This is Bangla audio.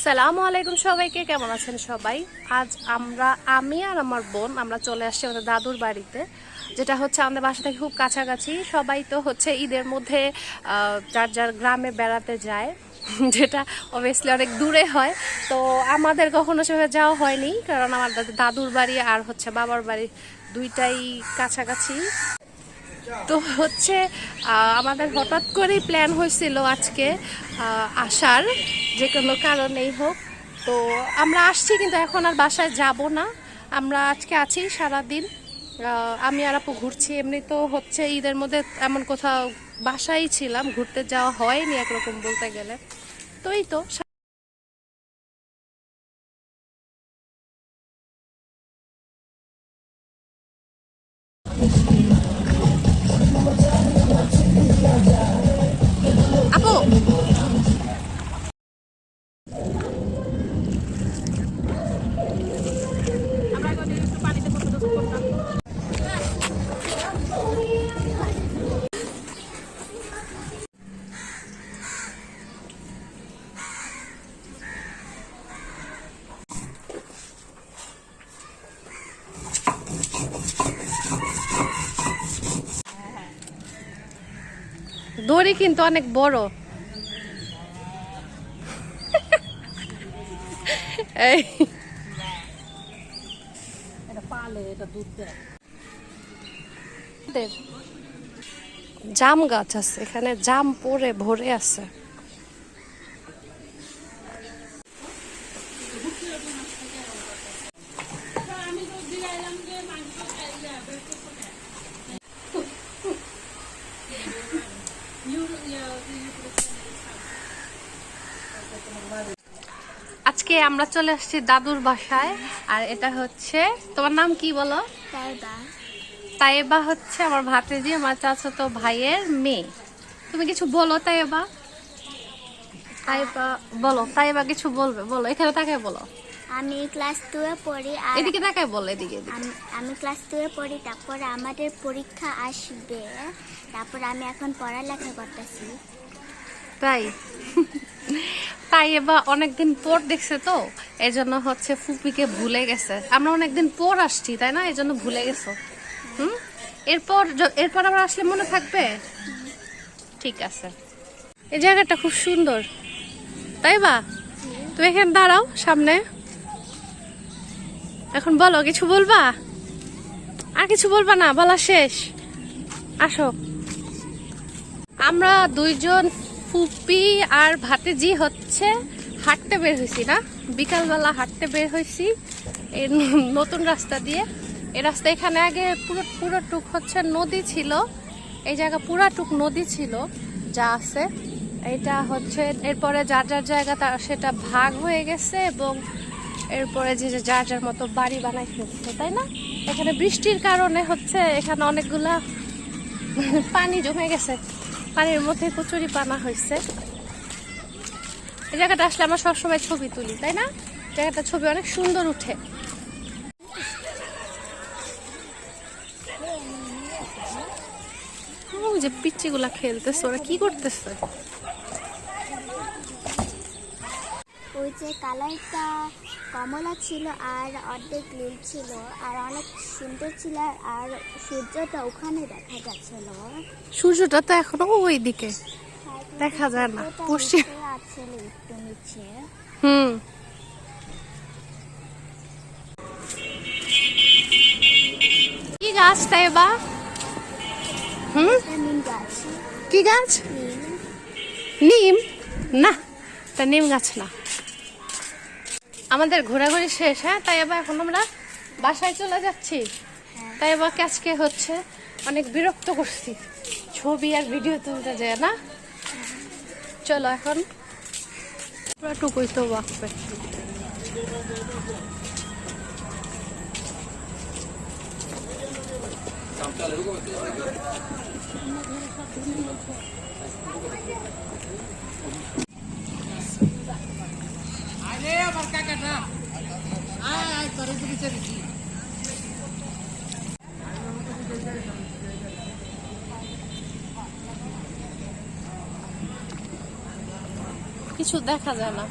আসসালামু আলাইকুম সবাইকে, কেমন আছেন সবাই? আজ আমরা, আমি আর আমার বোন আমরা চলে আসছি আমাদের দাদুর বাড়িতে, যেটা হচ্ছে আমাদের বাসা থেকে খুব কাছাকাছি। সবাই তো হচ্ছে ঈদের মধ্যে যার যার গ্রামে বেড়াতে যায়, যেটা অবভিয়াসলি অনেক দূরে হয়। তো আমাদের কখনো সেভাবে যাওয়া হয়নি, কারণ আমার দাদুর বাড়ি আর হচ্ছে বাবার বাড়ি দুইটাই কাছাকাছি। তো হচ্ছে আমাদের হঠাৎ করেই প্ল্যান হয়েছিল আজকে আসার, যে কোনো কারণেই হোক। তো আমরা আসছি, কিন্তু এখন আর বাসায় যাব না। আমরা আজকে আছি সারাদিন। আমি আর আপু ঘুরছি। এমনি তো হচ্ছে ঈদের মধ্যে এমন কোথাও বাসায় ছিলাম, ঘুরতে যাওয়া হয়নি একরকম বলতে গেলে। তো এই তো আপু দড়ি কিন্তু অনেক বড়। এই। জাম গাছ আছে এখানে জাম পরে ভরে আছে। আজকে আমরা চলে আসছি দাদুর বাসায় আর এটা হচ্ছে তোমার নাম কি বলো? তাইবা। হচ্ছে আমার ভাতিজি আমার চাচাতো ভাইয়ের মেয়ে। তুমি কিছু বলো তাইবা? তাইবা বলো তাইবা কিছু বলবে বলো এখানে তাকায় বলো। আমি ক্লাস টুয়ে পড়ি আর এদিকে তাকায় বলো এদিকে আমি ক্লাস টুয়ে পড়ি তারপরে আমাদের পরীক্ষা আসবে তারপর আমি এখন পড়ালেখা করতেছি। তাই? তাই এবার অনেকদিন পর দেখছে তো এই জন্য হচ্ছে ফুপিকে ভুলে গেছে। আমরা অনেকদিন পর আসছি, তাই না? এই জন্য ভুলে গেছো। হুম? এরপর এরপর আবার আসলে মনে থাকবে? ঠিক আছে। এই জায়গাটা খুব সুন্দর। তাই বা? তুমি এখানে দাঁড়াও, সামনে। এখন বলো, কিছু বলবা? আর কিছু বলবা না, বলা শেষ। আসো। আমরা দুইজন ফুপি আর ভাতেজি হচ্ছে হাঁটতে বের হয়েছি না? বিকালবেলা হাঁটতে বের হয়েছি এই নতুন রাস্তা দিয়ে। এই রাস্তা এখানে আগে পুরো পুরো টুক হচ্ছে নদী ছিল। এই জায়গা পুরাটুক নদী ছিল, যা আছে। এটা হচ্ছে এরপরে যার যার জায়গা তার সেটা ভাগ হয়ে গেছে এবং এরপরে যে যার যার মতো বাড়ি বানাই ফেলছে, তাই না? এখানে বৃষ্টির কারণে হচ্ছে এখানে অনেকগুলা পানি জমে গেছে। পানির মধ্যে কচুরি পানা হয়েছে। এই জায়গাটা আসলে আমরা সবসময় ছবি তুলি, তাই না? জায়গাটা ছবি অনেক সুন্দর উঠে। যে পিচ্চিগুলা খেলতেছে, ওরা কি করতেছে? ওই যে কালারটা কমলা ছিল আর অর্ধেক নীল ছিল আর অনেক সুন্দর ছিল আর সূর্যটা ওখানে দেখা যাচ্ছিল। সূর্যটা তো এখনও ওই দিকে দেখা যায় না পশ্চিম। আছিল একটু নিচে? হুম। কি গাছ তাই বা হুম? নিম গাছ। কি গাছ? নিম? না তা নিম গাছ না। আমাদের ঘোরাঘুরি শেষ হ্যাঁ? তাই আবার এখন আমরা বাসায় চলে যাচ্ছি। হ্যাঁ। তাই আবার আজকে হচ্ছে অনেক বিরক্ত করছি। ছবি আর ভিডিও তুলতে যায় না? চলো এখন। পুরাটুকুই তো বাঁকবে কিছু দেখা যায় না।